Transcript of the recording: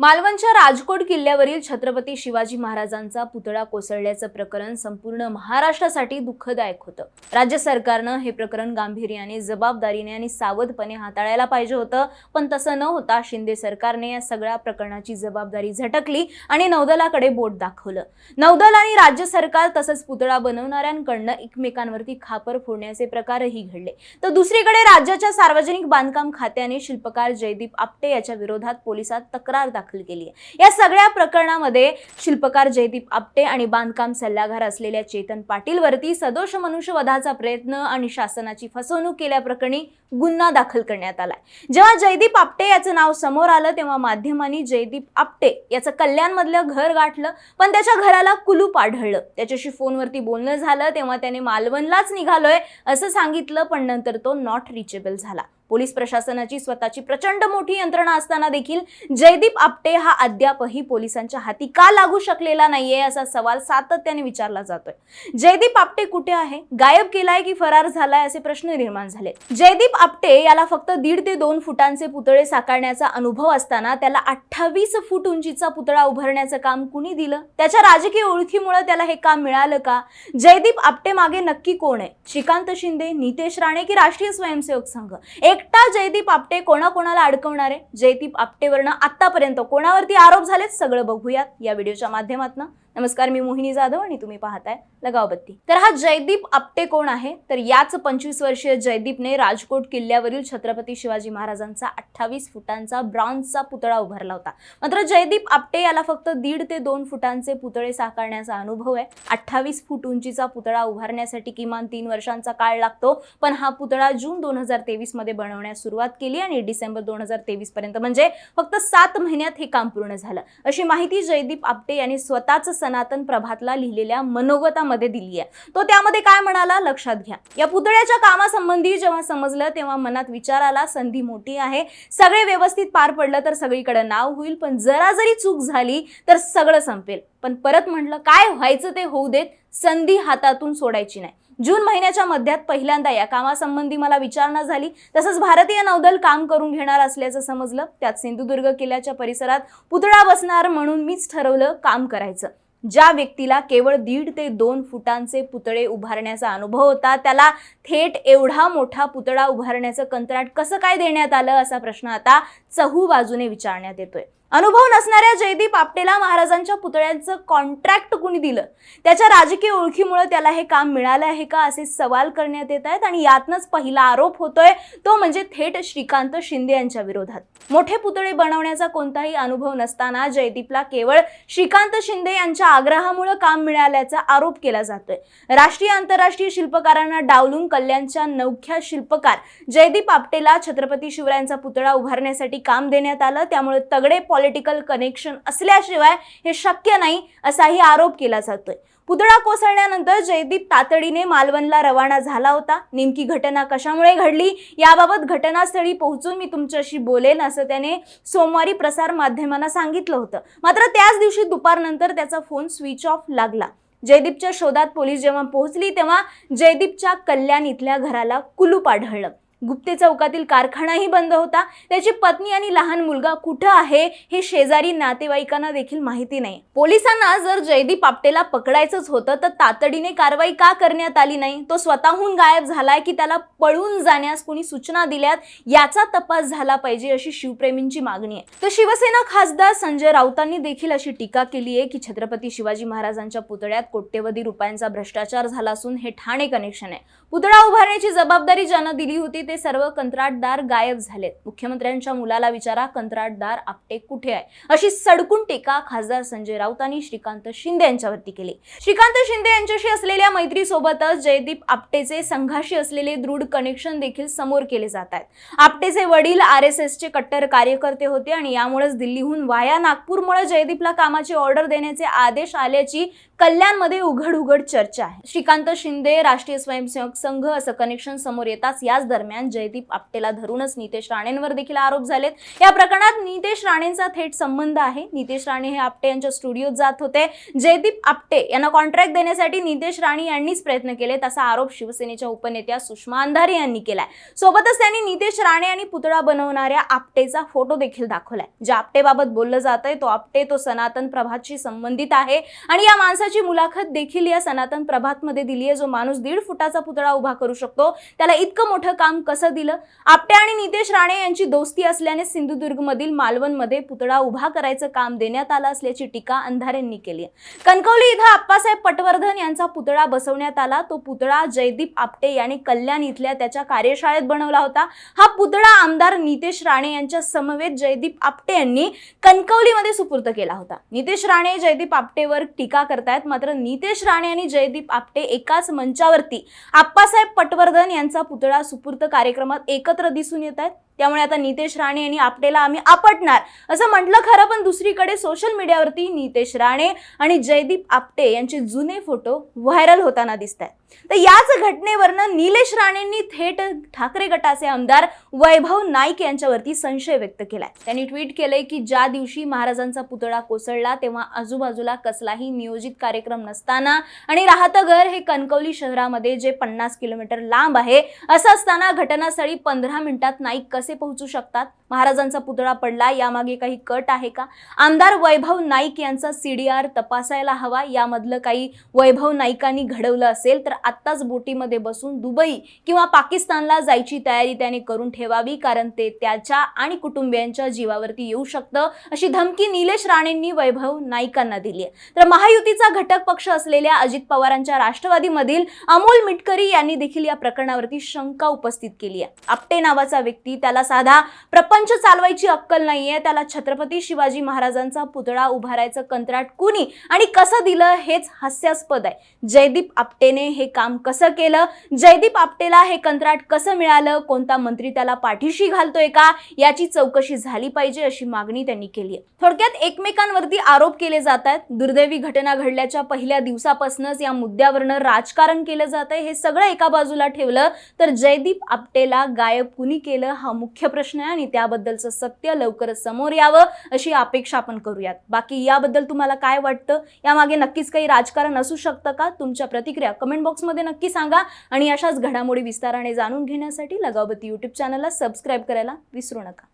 मालवणच्या राजकोट किल्ल्यावरील छत्रपती शिवाजी महाराजांचा पुतळा कोसळल्याचं प्रकरण संपूर्ण महाराष्ट्रासाठी दुःखदायक होतं. राज्य सरकारनं हे प्रकरण गांभीर्याने जबाबदारीने आणि सावधपणे हाताळायला पाहिजे होतं. पण तसं न होता शिंदे सरकारने या सगळ्या प्रकरणाची जबाबदारी झटकली आणि नौदलाकडे बोट दाखवलं. नौदल आणि राज्य सरकार तसंच पुतळा बनवणाऱ्यांकडनं एकमेकांवरती खापर फोडण्याचे प्रकारही घडले. तर दुसरीकडे राज्याच्या सार्वजनिक बांधकाम खात्याने शिल्पकार जयदीप आपटे याच्या विरोधात पोलिसात तक्रार दाखल केली आहे. या सगळ्या प्रकरणामध्ये शिल्पकार जयदीप आपटे आणि बांधकाम सल्लागार असलेल्या चेतन पाटीलवरती सदोष मनुष्यवधाचा प्रयत्न आणि शासनाची फसवणूक केल्याप्रकरणी गुन्हा दाखल करण्यात आलाय. जेव्हा जयदीप आपटे याचं नाव समोर आलं तेव्हा माध्यमांनी जयदीप आपटे याचं कल्याणमधलं घर गाठलं पण त्याच्या घराला कुलूप आढळलं. त्याच्याशी फोनवरती बोलणं झालं तेव्हा त्याने मालवणलाच निघालोय असं सांगितलं पण नंतर तो नॉट रिचेबल झाला. पोलीस प्रशासनाची स्वतःची प्रचंड मोठी यंत्रणा असताना देखील जयदीप आपटे हा अद्यापही पोलिसांच्या हाती का लागू शकलेला नाहीये असा सवाल सातत्याने विचारला जातोय. जयदीप आपटे कुठे आहे? गायब केलाय की फरार झालाय असे प्रश्न निर्माण झाले जयदीप आपटे याला फक्त दीड ते दोन फुटांचे पुतळे साकारण्याचा अनुभव असताना त्याला अठ्ठावीस फूट उंचीचा पुतळा उभारण्याचं काम कुणी दिलं? त्याच्या राजकीय ओळखीमुळे त्याला हे काम मिळालं का? जयदीप आपटे मागे नक्की कोण आहे? श्रीकांत शिंदे नितेश राणे की राष्ट्रीय स्वयंसेवक संघ? एक एकटा जयदीप आपटे कोणाकोणाला अडकवणार आहे? जयदीप आपटेवरनं आतापर्यंत कोणावरती आरोप झालेत? सगळं बघूयात या व्हिडिओच्या माध्यमातून. नमस्कार मी मोहिनी जाधव आणि तुम्ही पाहताय लगावबत्ती. तर हा जयदीप आपटे कोण आहे? तर याच पंचवीस वर्षीय जयदीपने राजकोट किल्ल्यावरील छत्रपती शिवाजी महाराजांचा अठ्ठावीस फुटांचा ब्रॉन्झचा पुतळा उभारला होता. मात्र जयदीप आपटे याला फक्त दीड ते दोन फुटांचे पुतळे साकारण्याचा अनुभव आहे. अठ्ठावीस फूट उंचीचा पुतळा उभारण्यासाठी किमान तीन वर्षांचा काळ लागतो. पण हा पुतळा जून दोन हजार तेवीसमध्ये बनवण्यास सुरुवात केली आणि डिसेंबर दोन हजार तेवीस पर्यंत म्हणजे फक्त सात महिन्यात हे काम पूर्ण झालं. अशी माहिती जयदीप आपटे यांनी स्वतःच सनातन प्रभातला लिहिलेल्या मनोगतामध्ये दिली आहे. तो त्यामध्ये काय म्हणाला? लक्षात घ्या. या पुतळ्याच्या कामासंबंधी जेव्हा समजलं तेव्हा मनात विचार आला संधी मोठी आहे. सगळे व्यवस्थित पार पडलं तर सगळीकडे नाव होईल. पण जरा जरी चूक झाली तर सगळं संपेल. पण परत म्हटलं काय व्हायचं ते होऊ देत? संधी हातातून सोडायची नाही. जून महिन्याच्या मध्यात पहिल्यांदा या कामासंबंधी मला विचारणा झाली. तसंच भारतीय नौदल काम करून घेणार असल्याचं समजलं. त्यात सिंधुदुर्ग किल्ल्याच्या परिसरात पुतळा बसणार म्हणून मीच ठरवलं काम करायचं. ज्या व्यक्तीला केवळ दीड ते दोन फुटांचे पुतळे उभारण्याचा अनुभव होता त्याला थेट एवढा मोठा पुतळा उभारण्याचं कंत्राट कसं काय देण्यात आलं असा प्रश्न आता चहू बाजूने विचारण्यात येतोय. अनुभव नसणाऱ्या जयदीप आपटेला महाराजांच्या पुतळ्यांचं कॉन्ट्रॅक्ट कुणी दिलं? त्याच्या राजकीय ओळखीमुळे त्याला हे काम मिळालं आहे का असे सवाल करण्यात येत आहेत आणि यातनच पहिला आरोप होतोय तो म्हणजे थेट श्रीकांत शिंदे यांच्या विरोधात. मोठे पुतळे बनवण्याचा कोणताही अनुभव नसताना जयदीपला केवळ श्रीकांत शिंदे यांच्या आग्रहामुळे काम मिळाल्याचा आरोप केला जातोय. राष्ट्रीय आंतरराष्ट्रीय शिल्पकारांना डावलून कल्याणच्या नवख्या शिल्पकार जयदीप आपटेला छत्रपती शिवरायांचा पुतळा उभारण्यासाठी काम देण्यात आलं त्यामुळे तगडे पॉलिटिकल कनेक्शन असल्याशिवाय हे शक्य नाही असाही आरोप केला जातोय. पुतळा कोसळल्यानंतर जयदीप तातडीने मालवणला रवाना झाला होता. नेमकी घटना कशामुळे घडली याबाबत घटनास्थळी पोहोचून मी तुमच्याशी बोलेन असं त्याने सोमवारी प्रसार माध्यमांना सांगितलं होतं. मात्र त्याच दिवशी दुपारनंतर त्याचा फोन स्विच ऑफ लागला. जयदीपच्या शोधात पोलीस जेव्हा पोहोचली तेव्हा जयदीपच्या कल्याण इथल्या घराला कुलूप आढळलं. गुप्ते चौकातील कारखानाही बंद होता. त्याची पत्नी आणि लहान मुलगा कुठं आहे हे शेजारी नातेवाईकांना देखील माहिती नाही. पोलिसांना जर जयदीप आपटेला पकडायचंच होतं तर तातडीने कारवाई का करण्यात आली नाही? तो स्वतःहून गायब झालाय की त्याला पळून जाण्यास कोणी सूचना दिल्यात? याचा तपास झाला पाहिजे अशी शिवप्रेमींची मागणी आहे. तर शिवसेना खासदार संजय राऊतांनी देखील अशी टीका केली आहे की छत्रपती शिवाजी महाराजांच्या पुतळ्यात कोट्यवधी रुपयांचा भ्रष्टाचार झाला असून हे ठाणे कनेक्शन आहे. पुतळा उभारण्याची जबाबदारी ज्यांना दिली होती ते सर्व कंत्राटदार गायब झालेत. मुख्यमंत्र्यांच्या मुलाला विचारा कंत्राटदार आपटे कुठे आहे? अशी सडकून टीका खासदार संजय राऊतांनी श्रीकांत शिंदे यांच्यावरती केली. श्रीकांत शिंदे यांच्याशी असलेल्या मैत्रीसोबतच जयदीप आपटेचे संघाशी असलेले दृढ कनेक्शन देखील समोर केले जात आहेत. आपटेचे वडील आर एस एसचे कट्टर कार्यकर्ते होते आणि यामुळेच दिल्लीहून वाया नागपूरमुळे जयदीपला कामाची ऑर्डर देण्याचे आदेश आल्याची कल्याणमध्ये उघड उघड चर्चा आहे. श्रीकांत शिंदे राष्ट्रीय स्वयंसेवक संघ असं कनेक्शन समोर येताच याच दरम्यान दरम्यान जयदीप आपटेला धरूनच नितेश राणेंवर देखील आरोप झालेत. या प्रकरणात नितेश राणेंचा थेट संबंध आहे. नितेश राणे हे आपटे यांच्या स्टुडिओत जात होते. जयदीप आपटे यांना कॉन्ट्रॅक्ट देण्यासाठी नितेश राणे यांनीच प्रयत्न केले तसा आरोप शिवसेनेच्या उपनेत्या सुषमा अंधारे यांनी केलाय. सोबतच त्यांनी नितेश राणे आणि पुतळा बनवणाऱ्या आपटेचा फोटो देखील दाखवलाय. ज्या आपटेबाबत बोललं जात आहे तो आपटे तो सनातन प्रभातशी संबंधित आहे. आणि या माणसाची मुलाखत देखील या सनातन प्रभातमध्ये दिली आहे जो माणूस दीड फुटाचा पुतळा उभा करू शकतो त्याला इतकं मोठं काम कसं दिलं? आपटे आणि नितेश राणे यांची दोस्ती असल्याने सिंधुदुर्गमधील मालवणमध्ये पुतळा उभा करायचं काम देण्यात आलं असल्याची टीका अंधारेंनी केली आहे. कणकवली इथं आप्पासाहेब पटवर्धन यांचा पुतळा बसवण्यात आला. तो पुतळा जयदीप आपटे यांनी कल्याण इथल्या त्याच्या कार्यशाळेत बनवला होता. हा पुतळा आमदार नितेश राणे यांच्या समवेत जयदीप आपटे यांनी कणकवलीमध्ये सुपूर्द केला होता. नितेश राणे जयदीप आपटेवर टीका करतायत. मात्र नितेश राणे आणि जयदीप आपटे एकाच मंचावरती आप्पासाहेब पटवर्धन यांचा पुतळा सुपूर्द कार्यक्रमात एकत्र दिसून येत आहेत. त्यामुळे आता नितेश राणे यांनी आपटेला आम्ही आपटणार. असं म्हटलं खरं पण दुसरीकडे सोशल मीडियावरती नितेश राणे आणि जयदीप आपटे यांचे जुने फोटो व्हायरल होताना दिसत आहेत तर याच घटनेवरनं निलेश राणेंनी थेट ठाकरे गटाचे आमदार वैभव नाईक यांच्यावरती संशय व्यक्त केलाय. त्यांनी ट्विट केलंय की ज्या दिवशी महाराजांचा पुतळा कोसळला तेव्हा आजूबाजूला कसलाही नियोजित कार्यक्रम नसताना आणि राहतं घर हे कणकवली शहरामध्ये जे पन्नास किलोमीटर लांब आहे असं असताना घटनास्थळी पंधरा मिनिटात नाईक कसे पोहोचू शकतात? महाराजांचा पुतळा पडला यामागे काही कट आहे का? आमदार वैभव नाईक यांचा सीडीआर तपासायला हवा यामधलं काही वैभव नाईकांनी घडवलं असेल तर आत्ताच बोटीमध्ये बसून दुबई किंवा पाकिस्तानला जायची तयारी त्याने करून ठेवावी कारण ते त्याच्या आणि कुटुंबियांच्या जीवावरती येऊ शकतं अशी धमकी निलेश राणेंनी वैभव नाईकांना दिली आहे. तर महायुतीचा घटक पक्ष असलेल्या अजित पवारांच्या राष्ट्रवादीमधील अमोल मिटकरी यांनी देखील या प्रकरणावरती शंका उपस्थित केली आहे. आपटे नावाचा व्यक्ती त्याला साधा प्रपंच चालवायची अक्कल नाहीये. त्याला छत्रपती शिवाजी महाराजांचा पुतळा उभारायचं कंत्राट कुणी आणि कसं दिलं हेच हास्यास्पद आहे. जयदीप आपटेने हे काम कसं केलं? जयदीप आपटेला हे कंत्राट कसं मिळालं? कोणता मंत्री त्याला पाठीशी घालतोय का? याची चौकशी झाली पाहिजे अशी मागणी त्यांनी केली आहे. थोडक्यात एकमेकांवरती आरोप केले जात आहेत. दुर्दैवी घटना घडल्याच्या पहिल्या दिवसापासूनच या मुद्द्यावरनं राजकारण केलं जात आहे. हे सगळं एका बाजूला ठेवलं तर जयदीप आपटेला गायब कुणी केलं? हा मुख्य प्रश्न आहे आणि त्याबद्दलचं सत्य लवकरच समोर यावं अशी अपेक्षा आपण करूयात. बाकी याबद्दल तुम्हाला काय वाटतं? यामागे नक्कीच काही राजकारण असू शकतं का? तुमच्या प्रतिक्रिया कमेंट बॉक्समध्ये नक्की सांगा आणि अशाच घडामोडी विस्ताराने जाणून घेण्यासाठी लगावती यूट्यूब चॅनलला सबस्क्राईब करायला विसरू नका.